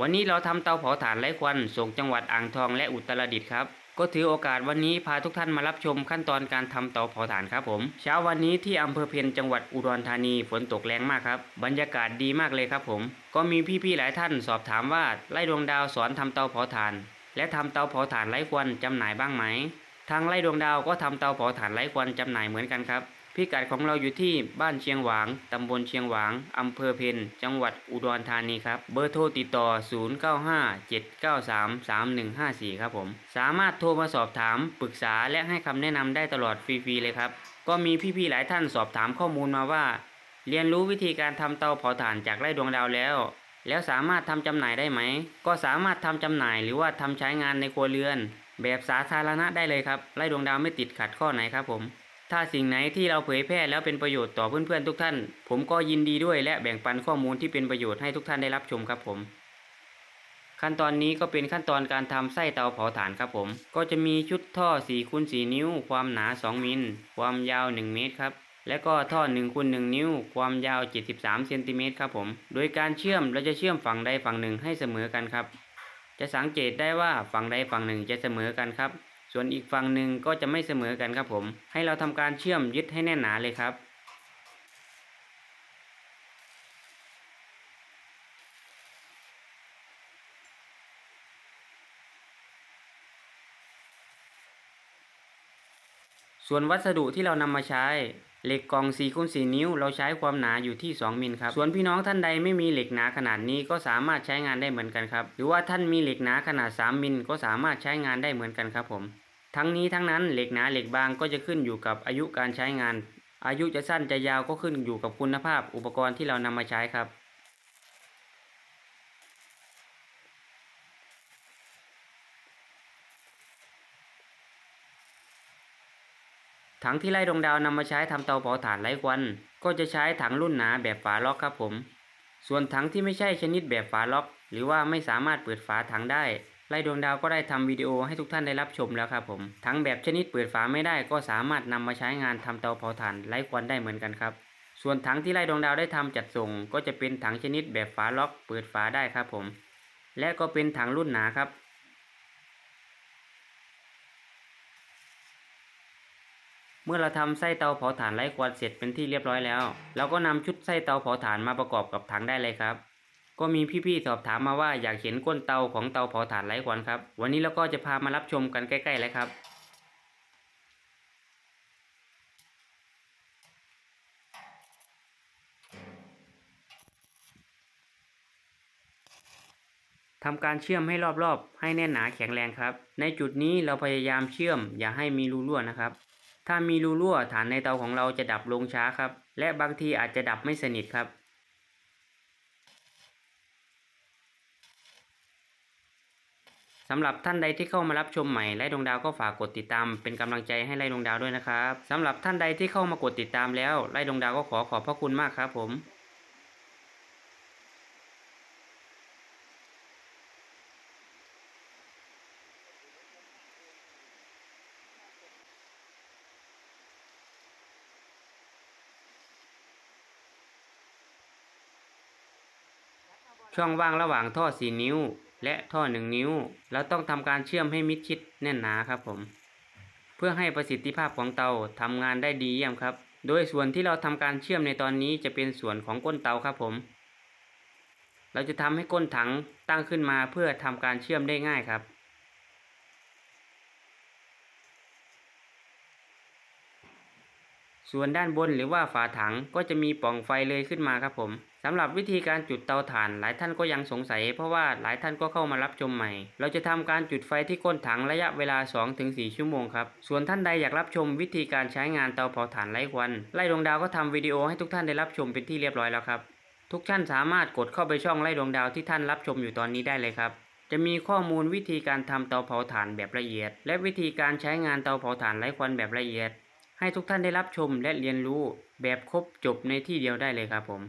วันนี้เราทำเตาเผาถ่านไร้ควันส่งจังหวัดอ่างทองและอุตรดิตถ์ครับ ก็ถือโอกาสวันนี้พาทุกท่านมารับชมขั้นตอนการทำเตาเผาถ่านครับผม เช้าวันนี้ที่อำเภอเพ็ญจังหวัดอุดรธานีฝนตกแรงมากครับ บรรยากาศดีมากเลยครับผม ก็มีพี่ๆหลายท่านสอบถามว่าไล่ดวงดาวสอนทำเตาเผาถ่าน และทำเตาเผาถ่านไร้ควันจำหน่ายบ้างไหม ทางไร่ดวงดาวก็ทำเตาเผาถ่านไร้ควันจำหน่ายเหมือนกันครับ พิกัดของเราอยู่ที่บ้านเชียงหวาง ตำบลเชียงหวาง อำเภอเพนจังหวัดอุดรธานีครับ เบอร์โทรติดต่อ 0957933154 ครับผม สามารถโทรมาสอบถาม ปรึกษาและให้คำแนะนำได้ตลอดฟรีๆเลยครับ ก็มีพี่ๆหลายท่านสอบถามข้อมูลมาว่า เรียนรู้วิธีการทำเตาเผาถ่านจากไร่ดวงดาวแล้ว แล้วสามารถทำจำหน่ายได้ไหม ก็สามารถทำจำหน่ายหรือว่าทำใช้งานในครัวเรือน แบบสาธารณะได้เลยครับ ไร่ดวงดาวไม่ติดขัดข้อไหนครับผม ถ้าสิ่งไหนที่เราเผยแพร่แล้วเป็นประโยชน์ต่อเพื่อนๆทุกท่าน ผมก็ยินดีด้วยและแบ่งปันข้อมูลที่เป็นประโยชน์ให้ทุกท่านได้รับชมครับผม ขั้นตอนนี้ก็เป็นขั้นตอนการทำไส้เตาเผาถ่านครับผม ก็จะมีชุดท่อ4คูณ4นิ้ว ความหนา 2 มิล ความยาว 1 เมตรครับ และก็ท่อ1คูณ1นิ้ว ความยาว 73เซนติเมตรครับผม โดยการเชื่อมเราจะเชื่อมฝั่งใดฝั่งหนึ่งให้เสมอกันครับ จะสังเกตได้ว่าฝั่งใดฝั่งหนึ่งจะเสมอกันครับ ส่วนอีกฝั่งหนึ่งก็จะไม่เสมอกันครับผม ให้เราทำการเชื่อมยึดให้แน่นหนาเลยครับ ส่วนวัสดุที่เรานำมาใช้เหล็กกล่อง4คูณ4นิ้ว เราใช้ความหนาอยู่ที่ 2มิลครับ ส่วนพี่น้องท่านใดไม่มีเหล็กหนาขนาดนี้ก็สามารถใช้งานได้เหมือนกันครับ หรือว่าท่านมีเหล็กหนาขนาด 3มิลก็สามารถใช้งานได้เหมือนกันครับผม ทั้งนี้ทั้งนั้นเหล็กหนาเหล็กบางก็จะขึ้นอยู่กับอายุการใช้งาน อายุจะสั้นจะยาวก็ขึ้นอยู่กับคุณภาพอุปกรณ์ที่เรานำมาใช้ครับ ถังที่ไล่ดวงดาวนำมาใช้ทำเตาเผาถ่านไร้ควัน ก็จะใช้ถังรุ่นหนาแบบฝาล็อกครับผม ส่วนถังที่ไม่ใช่ชนิดแบบฝาล็อก หรือว่าไม่สามารถเปิดฝาถังได้ไล่ดวงดาวก็ได้ทำวิดีโอให้ทุกท่านได้รับชมแล้วครับผมถังแบบชนิดเปิดฝาไม่ได้ก็สามารถนำมาใช้งานทำเตาเผาถ่านไร้ควันได้เหมือนกันครับ ส่วนถังที่ไล่ดวงดาวได้ทำจัดส่ง ก็จะเป็นถังชนิดแบบฝาล็อกเปิดฝาได้ครับผม และก็เป็นถังรุ่นหนาครับเมื่อเราทำไส้เตาเผาถ่านไร้ควันเสร็จเป็นที่เรียบร้อยแล้ว เราก็นำชุดไส้เตาเผาถ่านมาประกอบกับถังได้เลยครับ ก็มีพี่ๆสอบถามมาว่าอยากเห็นก้นเตาของเตาเผาถ่านไร้ควันครับ วันนี้เราก็จะพามารับชมกันใกล้ๆเลยครับทำการเชื่อมให้รอบๆ ให้แน่นหนาแข็งแรงครับ ในจุดนี้เราพยายามเชื่อมอย่าให้มีรูรั่วนะครับ ถ้ามีรูรั่วฐานในเตาของเราจะดับลงช้าครับ และบางทีอาจจะดับไม่สนิทครับ สำหรับท่านใดที่เข้ามารับชมใหม่ไล่ดวงดาวก็ฝากกดติดตามเป็นกำลังใจให้ไล่ดวงดาวด้วยนะครับสำหรับท่านใดที่เข้ามากดติดตามแล้วไล่ดวงดาวก็ขอขอบพระคุณมากครับผมช่องว่างระหว่างท่อ 4 นิ้ว และท่อ 1 นิ้ว เราต้องทำการเชื่อมให้มิดชิดแน่นหนาครับผม เพื่อให้ประสิทธิภาพของเตาทำงานได้ดีเยี่ยมครับ โดยส่วนที่เราทำการเชื่อมในตอนนี้จะเป็นส่วนของก้นเตาครับผม เราจะทำให้ก้นถังตั้งขึ้นมาเพื่อทำการเชื่อมได้ง่ายครับ ส่วนด้านบนหรือว่าฝาถังก็จะมีปล่องไฟเลยขึ้นมาครับผมสำหรับวิธีการจุดเตาถ่านหลายท่านก็ยังสงสัย เพราะว่าหลายท่านก็เข้ามารับชมใหม่ เราจะทำการจุดไฟที่ก้นถังระยะเวลา 2-4 ชั่วโมงครับ ส่วนท่านใดอยากรับชมวิธีการใช้งานเตาเผาถ่านไร้ควันไล่ดวงดาวก็ทำวิดีโอให้ทุกท่านได้รับชมเป็นที่เรียบร้อยแล้วครับ ทุกท่านสามารถกดเข้าไปช่องไล่ดวงดาวที่ท่านรับชมอยู่ตอนนี้ได้เลยครับจะมีข้อมูลวิธีการทำเตาเผาถ่านแบบละเอียด และวิธีการใช้งานเตาเผาถ่านไร้ควันแบบละเอียด ให้ทุกท่านได้รับชมและเรียนรู้แบบครบจบในที่เดียวได้เลยครับผม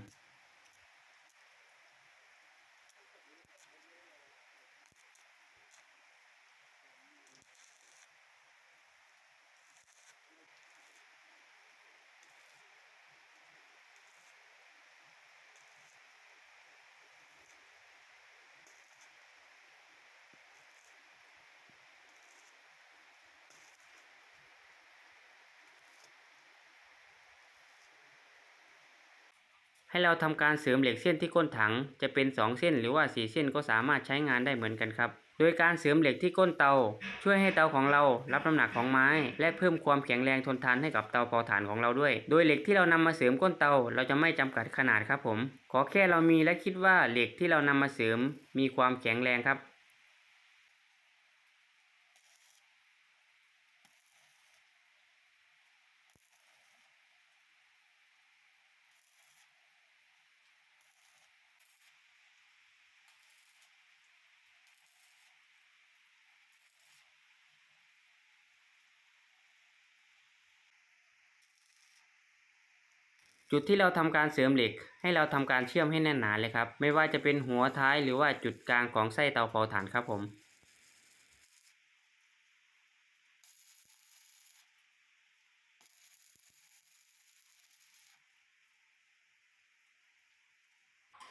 ให้เราทำการเสริมเหล็กเส้นที่ก้นถัง จะเป็น 2 เส้นหรือว่า 4 เส้นก็สามารถใช้งานได้เหมือนกันครับ โดยการเสริมเหล็กที่ก้นเตา ช่วยให้เตาของเรารับน้ำหนักของไม้ และเพิ่มความแข็งแรงทนทานให้กับเตาเผาถ่านของเราด้วย โดยเหล็กที่เรานำมาเสริมก้นเตา เราจะไม่จำกัดขนาดครับผม ขอแค่เรามีและคิดว่าเหล็กที่เรานำมาเสริมมีความแข็งแรงครับ จุดที่เราทำการเสริมเหล็ก ให้เราทำการเชื่อมให้แน่นหนาเลยครับ ไม่ว่าจะเป็นหัวท้ายหรือว่าจุดกลางของไส้เตาเผาถ่านครับผม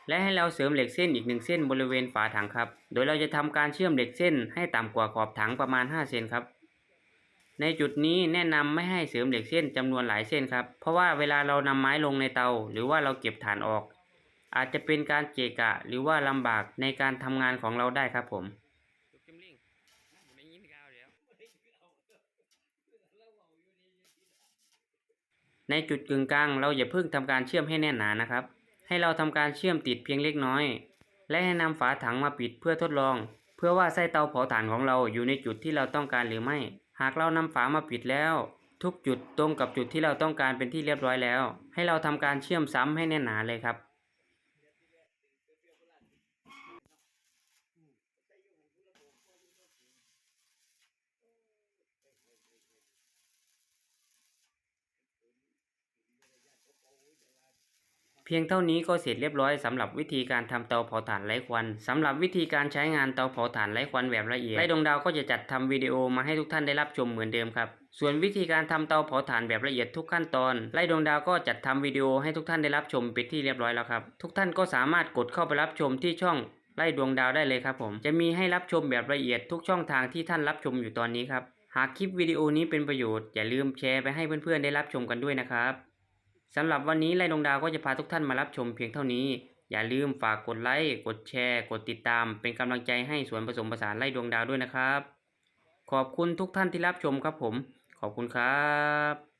และให้เราเสริมเหล็กเส้นอีกหนึ่งเส้นบริเวณฝาถังครับ โดยเราจะทำการเชื่อมเหล็กเส้นให้ต่ำกว่าขอบถังประมาณ5เซนครับ ในจุดนี้แนะนำไม่ให้เสริมเหล็กเส้นจำนวนหลายเส้นครับ เพราะว่าเวลาเรานำไม้ลงในเตา หรือว่าเราเก็บถ่านออก อาจจะเป็นการเกะกะ หรือว่าลำบากในการทำงานของเราได้ครับผมในจุดกึ่งกลางเราอย่าเพิ่งทำการเชื่อมให้แน่นหนานะครับ ให้เราทำการเชื่อมติดเพียงเล็กน้อย และให้นำฝาถังมาปิดเพื่อทดลอง เพื่อว่าไส้เตาเผาถ่านของเราอยู่ในจุดที่เราต้องการหรือไม่ หากเรานำฝามาปิดแล้ว ทุกจุดตรงกับจุดที่เราต้องการเป็นที่เรียบร้อยแล้ว ให้เราทำการเชื่อมซ้ำให้แน่นหนาเลยครับ พียงเท่านี้ก็เสร็จเรียบร้อยสำหรับวิธีการทำเตาเผาถ่านไร้ควันสำหรับวิธีการใช้งานเตาเผาถ่านไร้ควันแบบละเอียดไร่ดวงดาวก็จะจัดทำวิดีโอมาให้ทุกท่านได้รับชมเหมือนเดิมครับ ส่วนวิธีการทำเตาเผาถ่านแบบละเอียดทุกขั้นตอนไร่ดวงดาวก็จัดทำวิดีโอให้ทุกท่านได้รับชมเป็นที่เรียบร้อยแล้วครับ ทุกท่านก็สามารถกดเข้าไปรับชมที่ช่องไร่ดวงดาวได้เลยครับผม จะมีให้รับชมแบบละเอียดทุกช่องทางที่ท่านรับชมอยู่ตอนนี้ครับ หากคลิปวิดีโอนี้เป็นประโยชน์อย่าลืมแชร์ไปให้เพื่อนๆได้รับชมกันด้วยนะครับ สำหรับวันนี้ไล่ดวงดาวก็จะพาทุกท่านมารับชมเพียงเท่านี้ อย่าลืมฝากกดไลค์ กดแชร์ กดติดตาม เป็นกำลังใจให้สวนผสมผสานไล่ดวงดาวด้วยนะครับ ขอบคุณทุกท่านที่รับชมครับผม ขอบคุณครับ